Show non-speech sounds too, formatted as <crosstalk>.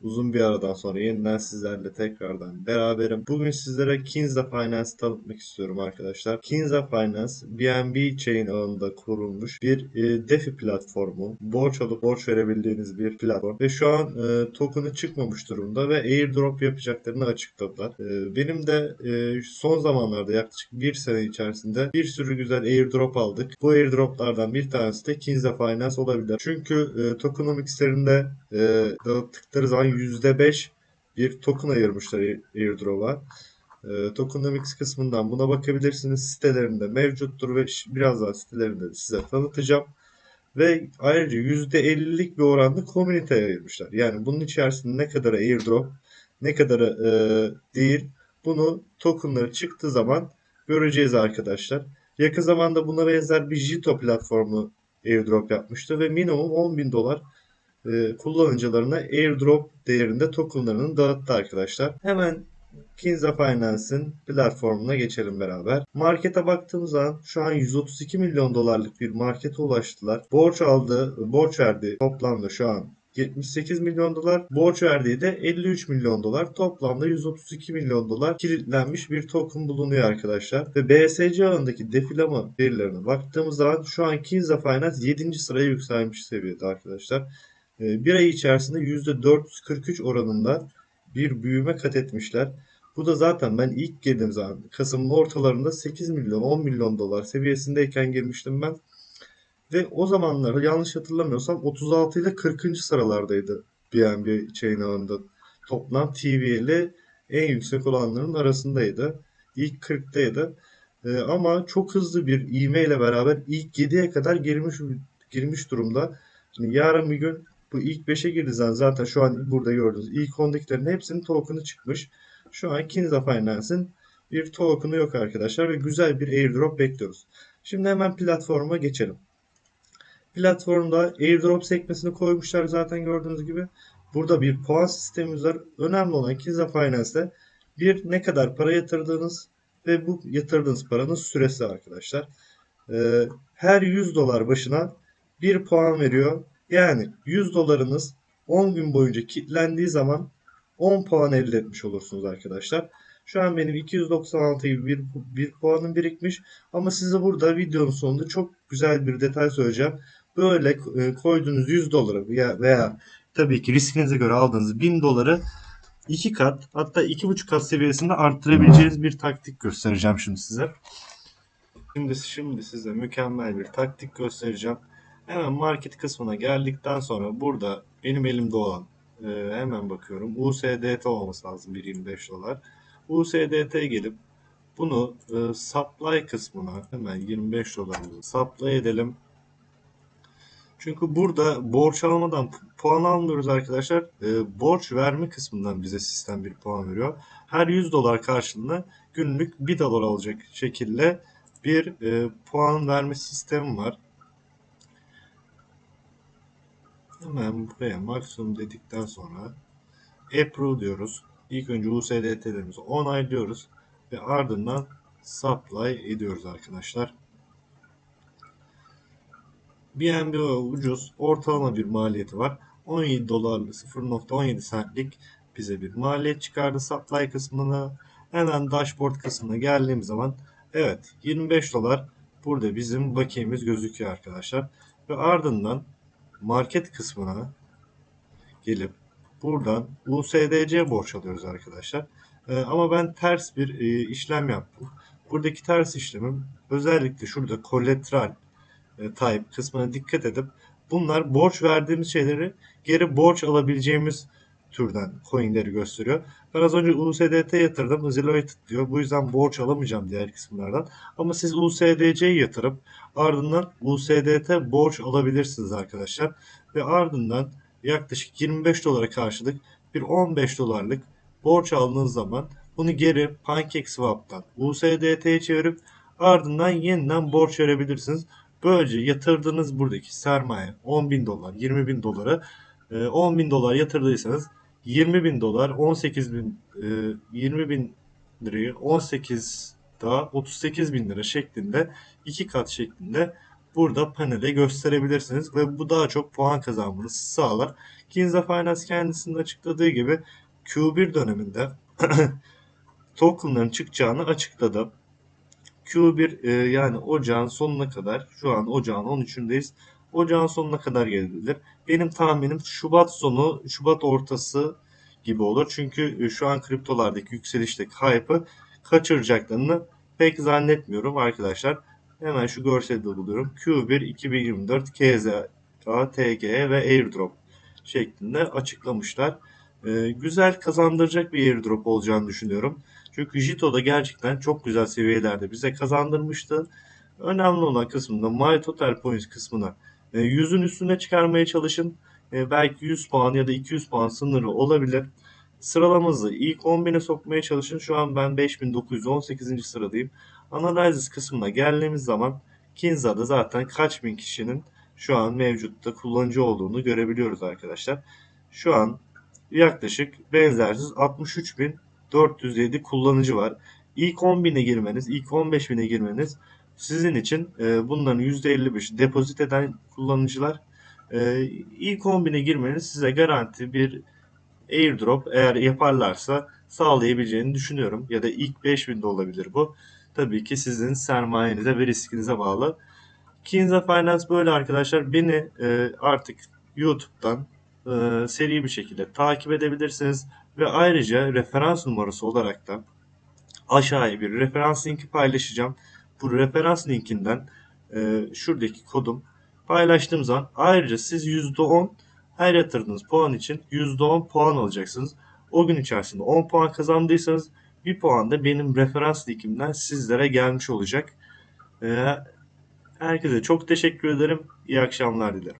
Uzun bir aradan sonra yeniden sizlerle tekrardan beraberim. Bugün sizlere Kinza Finance tanıtmak istiyorum arkadaşlar. Kinza Finance BNB Chain ağında kurulmuş bir e, DeFi platformu. Borç alıp borç verebildiğiniz bir platform. Ve şu an e, token'ı çıkmamış durumda ve airdrop yapacaklarını açıkladılar. E, benim de e, son zamanlarda yaklaşık bir sene içerisinde bir sürü güzel airdrop aldık. Bu airdroplardan bir tanesi de Kinza Finance olabilir. Çünkü e, tokenomics'lerinde e, dağıttıkları zaman %5 bir token ayırmışlar Air- airdrop'a. E, tokenomics kısmından buna bakabilirsiniz. Sitelerinde mevcuttur ve birazdan sitelerinde de size tanıtacağım. Ve ayrıca %50'lik bir oranda komüniteye ayırmışlar. Yani bunun içerisinde ne kadar airdrop, ne kadar e, değil bunu tokenları çıktığı zaman göreceğiz arkadaşlar. Yakın zamanda buna benzer bir Jito platformu airdrop yapmıştı ve minimum 10 bin dolar e, kullanıcılarına airdrop değerinde tokenlarını dağıttı arkadaşlar. Hemen Kinza Finance'in platformuna geçelim beraber. Markete baktığımız zaman şu an 132 milyon dolarlık bir markete ulaştılar. Borç aldı, borç verdi toplamda şu an 78 milyon dolar. Borç verdiği de 53 milyon dolar. Toplamda 132 milyon dolar kilitlenmiş bir token bulunuyor arkadaşlar. Ve BSC ağındaki defilama verilerine baktığımız zaman şu an Kinza Finance 7. sıraya yükselmiş seviyede arkadaşlar. Ee, Bir ay içerisinde %443 oranında bir büyüme kat etmişler. Bu da zaten ben ilk girdiğim zaman Kasım'ın ortalarında 8 milyon 10 milyon dolar seviyesindeyken girmiştim ben. Ve o zamanlar yanlış hatırlamıyorsam 36 ile 40. sıralardaydı BNB chain ağında. Toplam TV'li en yüksek olanların arasındaydı. İlk 40'taydı. Ee, ama çok hızlı bir ivme ile beraber ilk 7'ye kadar girmiş girmiş durumda. Şimdi yarın bir gün bu ilk 5'e girdi zaten. Zaten şu an burada gördüğünüz ilk 10'dakilerin hepsinin token'ı çıkmış. Şu an Kinza Finance'in bir token'ı yok arkadaşlar ve güzel bir airdrop bekliyoruz. Şimdi hemen platforma geçelim. Platformda airdrop sekmesini koymuşlar zaten gördüğünüz gibi. Burada bir puan sistemimiz var. Önemli olan Kinza Finance'de bir ne kadar para yatırdığınız ve bu yatırdığınız paranın süresi arkadaşlar. Ee, her 100 dolar başına 1 puan veriyor. Yani 100 dolarınız 10 gün boyunca kilitlendiği zaman 10 puan elde etmiş olursunuz arkadaşlar. Şu an benim 296 gibi bir, bir puanım birikmiş. Ama size burada videonun sonunda çok güzel bir detay söyleyeceğim. Böyle e, koyduğunuz 100 doları veya, veya tabii ki riskinize göre aldığınız 1000 doları 2 kat hatta 2,5 kat seviyesinde arttırabileceğiniz bir taktik göstereceğim şimdi size. Şimdi, şimdi size mükemmel bir taktik göstereceğim. Hemen market kısmına geldikten sonra burada benim elimde olan e, hemen bakıyorum. USDT olması lazım 1.25 dolar. USDT'ye gelip bunu e, supply kısmına hemen 25 dolarımızı supply edelim. Çünkü burada borç almadan pu- puan almıyoruz arkadaşlar. E, borç verme kısmından bize sistem bir puan veriyor. Her 100 dolar karşılığında günlük 1 dolar alacak şekilde bir e, puan verme sistemi var. Hemen buraya maksimum dedikten sonra approve diyoruz. İlk önce USDT'lerimizi onaylıyoruz ve ardından supply ediyoruz arkadaşlar. BNB ucuz, ortalama bir maliyeti var. 17 dolarlı 0.17 centlik bize bir maliyet çıkardı supply kısmına. Hemen dashboard kısmına geldiğim zaman evet 25 dolar burada bizim bakiyemiz gözüküyor arkadaşlar. Ve ardından market kısmına gelip buradan USDC borç alıyoruz arkadaşlar. Ee, ama ben ters bir e, işlem yaptım. Buradaki ters işlemim özellikle şurada collateral e, type kısmına dikkat edip bunlar borç verdiğimiz şeyleri geri borç alabileceğimiz türden coinleri gösteriyor. Ben az önce USDT yatırdım. Zillow diyor. Bu yüzden borç alamayacağım diğer kısımlardan. Ama siz USDC'yi yatırıp ardından USDT borç alabilirsiniz arkadaşlar. Ve ardından yaklaşık 25 dolara karşılık bir 15 dolarlık borç aldığınız zaman bunu geri PancakeSwap'tan USDT'ye çevirip ardından yeniden borç verebilirsiniz. Böylece yatırdığınız buradaki sermaye 10 bin dolar, 20 bin dolara 10 bin dolar yatırdıysanız 20 bin dolar, 18 bin, e, 20 bin lirayı 18 daha 38 bin lira şeklinde iki kat şeklinde burada panele gösterebilirsiniz ve bu daha çok puan kazanmanızı sağlar. Kinza Finance kendisinin açıkladığı gibi Q1 döneminde <clears throat> tokenların çıkacağını açıkladı. Q1 e, yani ocağın sonuna kadar şu an ocağın 13'ündeyiz. Ocağın sonuna kadar gelebilir. Benim tahminim Şubat sonu, Şubat ortası gibi olur. Çünkü e, şu an kriptolardaki yükselişteki hype'ı kaçıracaklarını pek zannetmiyorum arkadaşlar. Hemen şu görseli de buluyorum. Q1 2024 KZA, TG ve Airdrop şeklinde açıklamışlar. E, güzel kazandıracak bir airdrop olacağını düşünüyorum. Çünkü Jito'da gerçekten çok güzel seviyelerde bize kazandırmıştı. Önemli olan kısmında My Total Points kısmına e, 100'ün üstüne çıkarmaya çalışın. E, belki 100 puan ya da 200 puan sınırı olabilir. Sıralamamızı ilk 10.000'e sokmaya çalışın. Şu an ben 5918. sıradayım. Analysis kısmına geldiğimiz zaman Kinza'da zaten kaç bin kişinin şu an mevcutta kullanıcı olduğunu görebiliyoruz arkadaşlar. Şu an yaklaşık benzersiz 63.407 kullanıcı var. İlk 10.000'e girmeniz, ilk 15.000'e girmeniz sizin için e, bunların %55 depozit eden kullanıcılar. E, ilk 10.000'e girmeniz size garanti bir airdrop eğer yaparlarsa sağlayabileceğini düşünüyorum. Ya da ilk 5000'de olabilir bu. Tabii ki sizin sermayenize ve riskinize bağlı. Kinza Finance böyle arkadaşlar. Beni e, artık YouTube'dan e, seri bir şekilde takip edebilirsiniz. Ve ayrıca referans numarası olarak da aşağıya bir referans linki paylaşacağım. Bu referans linkinden e, şuradaki kodum paylaştığım zaman ayrıca siz %10 her yatırdığınız puan için %10 puan alacaksınız. O gün içerisinde 10 puan kazandıysanız bir puan da benim referans linkimden sizlere gelmiş olacak. E, herkese çok teşekkür ederim. İyi akşamlar dilerim.